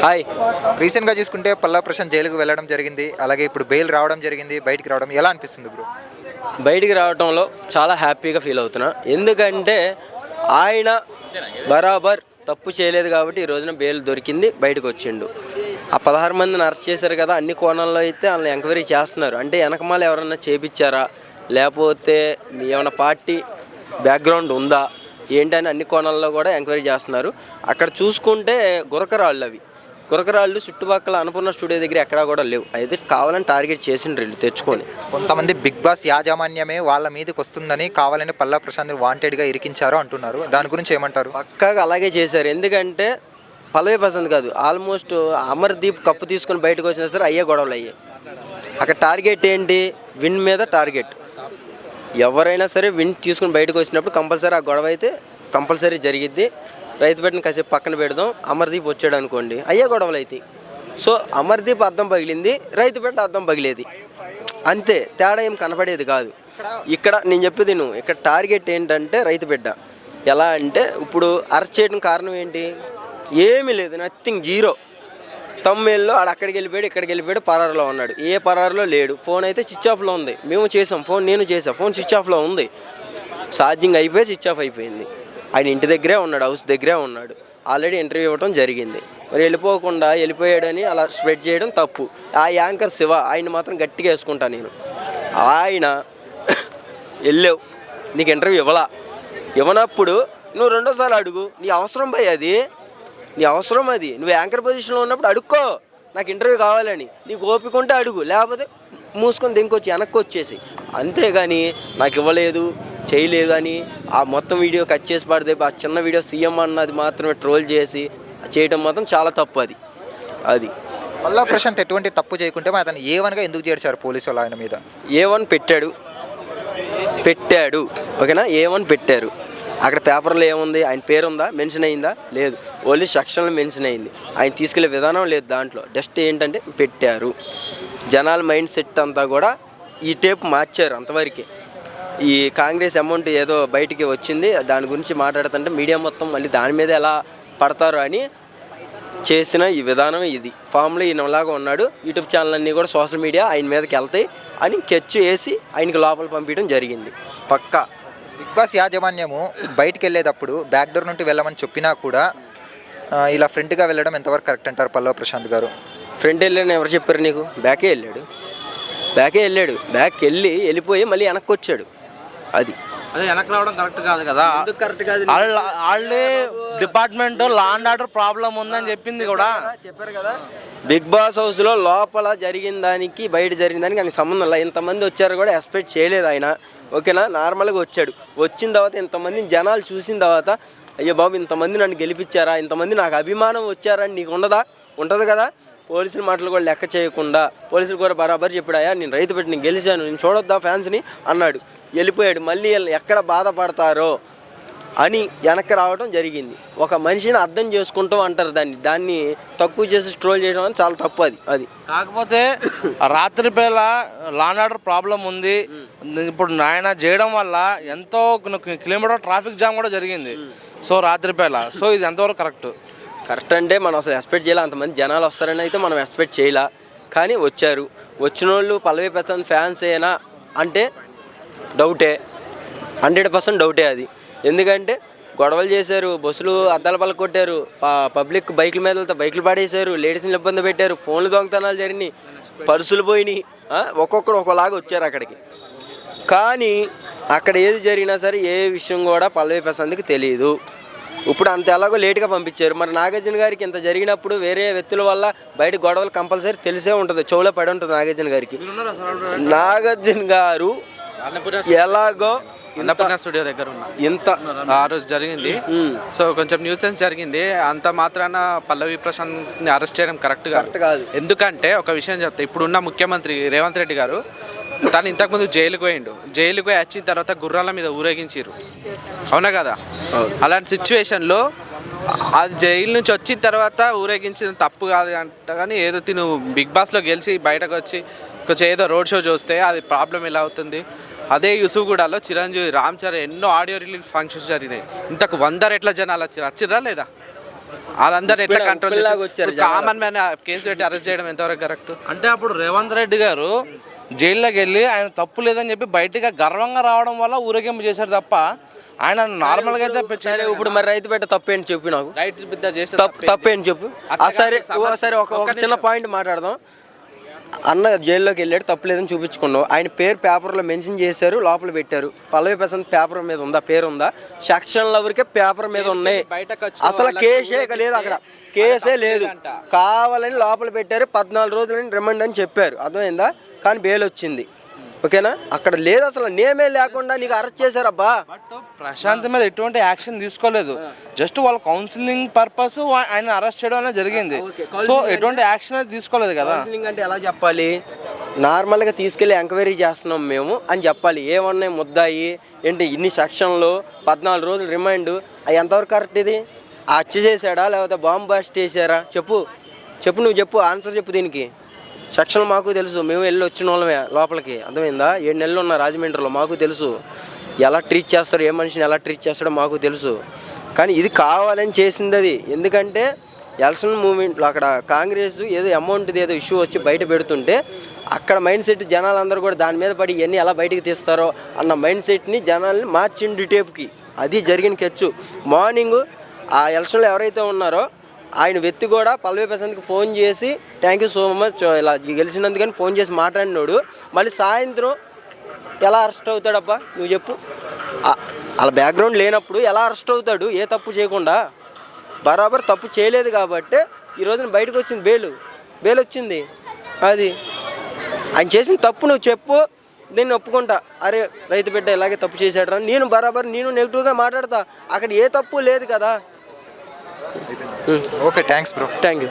Hi రీసెంట్గా చూసుకుంటే పల్లా ప్రశాంత్ జైలుకు వెళ్ళడం జరిగింది. అలాగే ఇప్పుడు బెయిల్ రావడం జరిగింది. బయటికి రావడం ఎలా అనిపిస్తుంది బ్రో? బయటికి రావడంలో చాలా హ్యాపీగా ఫీల్ అవుతున్నా. ఎందుకంటే ఆయన బరాబర్ తప్పు చేయలేదు కాబట్టి ఈ రోజున బెయిల్ దొరికింది బయటకు వచ్చిండు. ఆ పదహారు మందిని అరెస్ట్ చేశారు కదా అన్ని కోణాల్లో అయితే వాళ్ళని ఎంక్వైరీ చేస్తున్నారు. అంటే వెనకమాల ఎవరన్నా చేపించారా? లేకపోతే ఏమైనా పార్టీ బ్యాక్గ్రౌండ్ ఉందా? ఏంటని అన్ని కోణాల్లో కూడా ఎంక్వైరీ చేస్తున్నారు. అక్కడ చూసుకుంటే గురకరాళ్ళు అవి. గురకరాళ్ళు చుట్టుపక్కల అనుకున్న స్టూడియో దగ్గర ఎక్కడా కూడా లేవు. అయితే కావాలని టార్గెట్ చేసిండ్రు వీళ్ళు తెచ్చుకొని. కొంతమంది బిగ్ బాస్ యాజమాన్యమే వాళ్ళ మీదకి వస్తుందని కావాలని పల్లా ప్రశాంత్ వాంటెడ్గా ఇరికించారు అంటున్నారు. దాని గురించి ఏమంటారు? పక్కాగా అలాగే చేశారు. ఎందుకంటే పల్లవి ప్రశాంత్ కాదు ఆల్మోస్ట్ అమర్దీప్ కప్పు తీసుకొని బయటకు వచ్చినా సరే అయ్యే గొడవలు అయ్యాయి. అక్కడ టార్గెట్ ఏంటి? విన్ మీద టార్గెట్. ఎవరైనా సరే విన్ తీసుకుని బయటకు వచ్చినప్పుడు కంపల్సరీ ఆ గొడవ అయితే కంపల్సరీ జరిగిద్ది. రైతు బిడ్డను కాసేపు పక్కన పెడదాం. అమర్దీప్ వచ్చాడు అనుకోండి. అయ్యే గొడవలు అవుతాయి సో అమర్దీప్ అర్థం పగిలింది రైతు బిడ్డ అర్థం పగిలేది. అంతే తేడా ఏం కనపడేది కాదు. ఇక్కడ నేను చెప్పేది నువ్వు ఇక్కడ టార్గెట్ ఏంటంటే రైతు బిడ్డ. ఎలా అంటే ఇప్పుడు అరెస్ట్ చేయడం కారణం ఏంటి? ఏమీ లేదు నథింగ్ జీరో. తమ్మేల్లో ఆడ అక్కడికి వెళ్ళిపోయాడు ఇక్కడికి వెళ్ళిపోయాడు పరారులో ఉన్నాడు. ఏ పరారులో లేడు. ఫోన్ అయితే స్విచ్ ఆఫ్లో ఉంది. మేము చేసాం ఫోన్ నేను చేసాం ఫోన్ స్విచ్ ఆఫ్లో ఉంది. ఛార్జింగ్ అయిపోయి స్విచ్ ఆఫ్ అయిపోయింది. ఆయన ఇంటి దగ్గరే ఉన్నాడు హౌస్ దగ్గరే ఉన్నాడు. ఆల్రెడీ ఇంటర్వ్యూ ఇవ్వడం జరిగింది. మరి వెళ్ళిపోకుండా వెళ్ళిపోయాడని అలా స్ప్రెడ్ చేయడం తప్పు. ఆ యాంకర్ శివ ఆయన మాత్రం గట్టిగా వేసుకుంటాను నేను. ఆయన వెళ్ళావు నీకు ఇంటర్వ్యూ ఇవ్వలా? ఇవ్వనప్పుడు నువ్వు రెండోసారి అడుగు నీ అవసరం పోయి అది. నీ అవసరం అది. నువ్వు యాంకర్ పొజిషన్లో ఉన్నప్పుడు అడుక్కో నాకు ఇంటర్వ్యూ కావాలని. నీకు ఓపిక ఉంటే అడుగు లేకపోతే మూసుకొని దింకొచ్చి వెనక్కి వచ్చేసి అంతేగాని నాకు ఇవ్వలేదు చేయలేదు అని ఆ మొత్తం వీడియో కట్ చేసి పడితే ఆ చిన్న వీడియో సీఎం అన్నది మాత్రమే ట్రోల్ చేసి చేయడం మాత్రం చాలా తప్పు అది. అది. పల్లా ప్రశాంత్ ఎటువంటి తప్పు చేయకుంటే మరి అతను ఏ వన్గా ఎందుకు చేర్చారు పోలీసు వాళ్ళు ఆయన మీద? ఏ వన్ పెట్టాడు. పెట్టాడు. ఓకేనా? ఏ వన్ పెట్టారు. అక్కడ పేపర్లో ఏముంది? ఆయన పేరు ఉందా మెన్షన్ అయిందా? లేదు. ఓన్లీ సెక్షన్లో మెన్షన్ అయింది. ఆయన తీసుకెళ్ళే విధానం లేదు దాంట్లో. జస్ట్ ఏంటంటే పెట్టారు. జనాల మైండ్ సెట్ అంతా కూడా ఈ టేప్ మార్చారు అంతవరకే. ఈ కాంగ్రెస్ అమౌంట్ ఏదో బయటికి వచ్చింది దాని గురించి మాట్లాడుతుంటే మీడియా మొత్తం మళ్ళీ దాని మీద ఎలా పడతారు అని చేసిన ఈ విధానం ఇది. ఫామ్లో ఈయనలాగా ఉన్నాడు. యూట్యూబ్ ఛానల్ అన్నీ కూడా సోషల్ మీడియా ఆయన మీదకి వెళ్తాయి అని కెచ్ వేసి ఆయనకి లోపల పంపించడం జరిగింది. పక్కా. బిగ్ బాస్ యాజమాన్యము బయటికి వెళ్ళేటప్పుడు బ్యాక్ డోర్ నుండి వెళ్ళమని చెప్పినా కూడా ఇలా ఫ్రంట్గా వెళ్ళడం ఎంతవరకు కరెక్ట్ అంటారు పల్లవ ప్రశాంత్ గారు? ఫ్రంట్ వెళ్ళాను ఎవరు చెప్పారు నీకు? బ్యాకే వెళ్ళాడు. బ్యాకే వెళ్ళాడు. బ్యాక్ వెళ్ళి వెళ్ళిపోయి మళ్ళీ వెనక్కి వచ్చాడు. అది. అదే వెనక్కి రావడం కరెక్ట్ కాదు కదా? కరెక్ట్ కాదు? వాళ్ళ department law and order problem ఉందని చెప్పింది కూడా. చెప్పారు కదా బిగ్ బాస్ హౌస్లో లోపల జరిగిన దానికి బయట జరిగిన దానికి ఆయన సంబంధం లేదు. ఇంతమంది వచ్చారు కూడా ఎక్స్పెక్ట్ చేయలేదు ఆయన. ఓకేనా? నార్మల్గా వచ్చాడు. వచ్చిన తర్వాత ఇంతమందిని జనాలు చూసిన తర్వాత అయ్యో బాబు ఇంతమంది నన్ను గెలిపించారా? ఇంతమంది నాకు అభిమానం వచ్చారని నీకు ఉండదా? ఉంటుంది కదా? పోలీసుల మాటలు కూడా లెక్క చేయకుండా పోలీసులు కూడా బరాబర్ చెప్పాడయా నేను రైతు పెట్టి నేను గెలిచాను నేను చూడొద్దా ఫ్యాన్స్ని? అన్నాడు. వెళ్ళిపోయాడు. మళ్ళీ ఎక్కడ బాధపడతారో అని వెనక్కి రావడం జరిగింది. ఒక మనిషిని అర్థం చేసుకుంటాం అంటారు దాన్ని. దాన్ని తక్కువ చేసి స్ట్రోల్ చేయడం అనేది చాలా తప్పు అది అది. కాకపోతే రాత్రి వేళ లాన్ ఆర్డర్ ప్రాబ్లం ఉంది. ఇప్పుడు నాయన చేయడం వల్ల ఎంతో కిలోమీటర్ ట్రాఫిక్ జామ్ కూడా జరిగింది. సో రాత్రి వేళ. సో ఇది ఎంతవరకు కరెక్ట్? కరెక్ట్ అంటే మనం అసలు ఎక్స్పెక్ట్ చేయాలి? అంతమంది జనాలు వస్తారని అయితే మనం ఎక్స్పెక్ట్ చేయలే? కానీ వచ్చారు. వచ్చిన వాళ్ళు పల్లవి ప్రసాద్ ఫ్యాన్స్ ఏనా? అంటే డౌటే. హండ్రెడ్ పర్సెంట్ డౌటే అది. ఎందుకంటే గొడవలు చేశారు బస్సులు అద్దాల పళ్ళు కొట్టారు పబ్లిక్ బైకుల మీద వెళ్తే బైకులు పాడేశారు లేడీస్ని ఇబ్బంది పెట్టారు ఫోన్లు దొంగతనాలు జరిగినాయి పర్సులు పోయినాయి ఒక్కొక్కరు ఒకలాగా వచ్చారు అక్కడికి. కానీ అక్కడ ఏది జరిగినా సరే ఏ విషయం కూడా పల్లవి ప్రశాంత్కి తెలియదు ఇప్పుడు అంత ఎలాగో లేట్గా పంపించారు. మరి నాగార్జున గారికి ఇంత జరిగినప్పుడు వేరే వ్యక్తుల వల్ల బయట గొడవలు కంపల్సరీ తెలిసే ఉంటుంది చెవులో పడి ఉంటుంది నాగార్జున గారికి. నాగార్జున గారు ఎలాగో అన్నపూర్ణ స్టూడియో దగ్గర ఉన్నా. ఇంత ఆ రోజు జరిగింది. సో కొంచెం న్యూసెన్స్ జరిగింది. అంత మాత్రాన పల్లవి ప్రశాంత్ని అరెస్ట్ చేయడం కరెక్ట్ కాదు. ఎందుకంటే ఒక విషయం చెప్తా ఇప్పుడున్న ముఖ్యమంత్రి రేవంత్ రెడ్డి గారు తను ఇంతకుముందు జైలుకు పోయిండు. జైలుకు పోయి వచ్చిన తర్వాత గుర్రాల మీద ఊరేగించారు అవునా కదా? అలాంటి సిచ్యువేషన్లో అది జైలు నుంచి వచ్చిన తర్వాత ఊరేగించడం తప్పు కాదు అంట కానీ ఏదో తిను బిగ్ బాస్లో గెలిచి బయటకు వచ్చి కొంచెం ఏదో రోడ్ షో చూస్తే అది ప్రాబ్లం ఎలా అవుతుంది? అదే యూసుఫ్గూడలో చిరంజీవి రామ్ చరణ్ ఎన్నో ఆడియో రిలీజ్ ఫంక్షన్స్ జరిగినాయి. ఇంతకు వంద రెట్ల జనాలు వచ్చారు వచ్చిర్రా లేదా? వాళ్ళందరూ ఎట్లా కంట్రోల్ జనాలు. కామన్ మ్యాన్ కేసు పెట్టి అరెస్ట్ చేయడం ఎంతవరకు కరెక్ట్ అంటే అప్పుడు రేవంత్ రెడ్డి గారు జైల్లోకి వెళ్ళి ఆయన తప్పు లేదని చెప్పి బయటగా గర్వంగా రావడం వల్ల ఊరేగింపు చేశారు తప్ప ఆయన నార్మల్గా అయితే పె- సరే ఇప్పుడు మరి రైతు పెట్ట తప్పేంటి చెప్పు నాకు? రైట్ బిద్ద చేస్తే తప్పు తప్పేంటి చెప్పు? ఆ సరే సరే ఒక చిన్న పాయింట్ మాట్లాడదాం. అన్న జైల్లోకి వెళ్ళాడు తప్పు లేదని చూపించుకున్నావు. ఆయన పేరు పేపర్లో మెన్షన్ చేశారు లోపల పెట్టారు. పల్లవి ప్రశాంత్ పేపర్ మీద ఉందా? పేరు ఉందా సెక్షన్ల వరకే పేపర్ మీద ఉన్నాయి. అసలు కేసే లేదు అక్కడ. కేసే లేదు. కావాలని లోపల పెట్టారు పద్నాలుగు రోజులని రిమాండ్ అని చెప్పారు. అర్థమైందా? కానీ బెయిల్ వచ్చింది. ఓకేనా? అక్కడ లేదు అసలు నేమే లేకుండా నీకు అరెస్ట్ చేశారబ్బా. బట్ ప్రశాంత్ మీద ఎటువంటి యాక్షన్ తీసుకోలేదు. జస్ట్ వాళ్ళ కౌన్సిలింగ్ పర్పస్ ఆయన అరెస్ట్ చేయడం అనేది జరిగింది. సో ఎటువంటి యాక్షన్ అయితే తీసుకోలేదు కదా. కౌన్సిలింగ్ అంటే ఎలా చెప్పాలి? నార్మల్గా తీసుకెళ్ళి ఎంక్వైరీ చేస్తున్నాం మేము అని చెప్పాలి. ఏమన్నాయి ముద్దాయి ఏంటి ఇన్ని సెక్షన్లు పద్నాలుగు రోజులు రిమైండ్ అవి ఎంతవరకు కరెక్ట్ ఇది? హత్య చేశాడా లేకపోతే బాంబు బాస్ట్ చేశారా? చెప్పు. చెప్పు నువ్వు చెప్పు ఆన్సర్ చెప్పు దీనికి. సెక్షన్ మాకు తెలుసు. మేము వెళ్ళి వచ్చిన వాళ్ళమే లోపలికి. అర్థమైందా? ఏడు నెలలు ఉన్న రాజమండ్రిలో మాకు తెలుసు. ఎలా ట్రీట్ చేస్తారో ఏ మనిషిని ఎలా ట్రీట్ చేస్తాడో మాకు తెలుసు. కానీ ఇది కావాలని చేసింది అది. ఎందుకంటే ఎలక్షన్ మూమెంట్లో అక్కడ కాంగ్రెస్ ఏదో అమౌంట్ ఏదో ఇష్యూ వచ్చి బయట పెడుతుంటే అక్కడ మైండ్ సెట్ జనాలందరూ కూడా దాని మీద పడి ఇవన్నీ ఎలా బయటికి తీస్తారో అన్న మైండ్ సెట్ని జనాల్ని మార్చిండు టేపుకి అది జరిగిన ఖర్చు మార్నింగ్ ఆ ఎలక్షన్లో ఎవరైతే ఉన్నారో ఆయన వ్యక్తి కూడా పల్లవి ప్రశాంత్కి ఫోన్ చేసి థ్యాంక్ యూ సో మచ్ ఇలా గెలిచినందుకని ఫోన్ చేసి మాట్లాడినాడు. మళ్ళీ సాయంత్రం ఎలా అరెస్ట్ అవుతాడబ్బా? నువ్వు చెప్పు. అలా వాళ్ళ బ్యాక్గ్రౌండ్ లేనప్పుడు ఎలా అరెస్ట్ అవుతాడు? ఏ తప్పు చేయకుండా. బరాబర్ తప్పు చేయలేదు కాబట్టి ఈ రోజున బయటకు వచ్చింది బెయిల్. బెయిల్ వచ్చింది. అది. ఆయన చేసిన తప్పు నువ్వు చెప్పు. నేను ఒప్పుకుంటా. అరే రైతు బిడ్డ ఇలాగే తప్పు చేశాడు నేను బరాబర్ నేను నెగిటివ్గా మాట్లాడతా. అక్కడ ఏ తప్పు లేదు కదా. Okay thanks bro. Thank you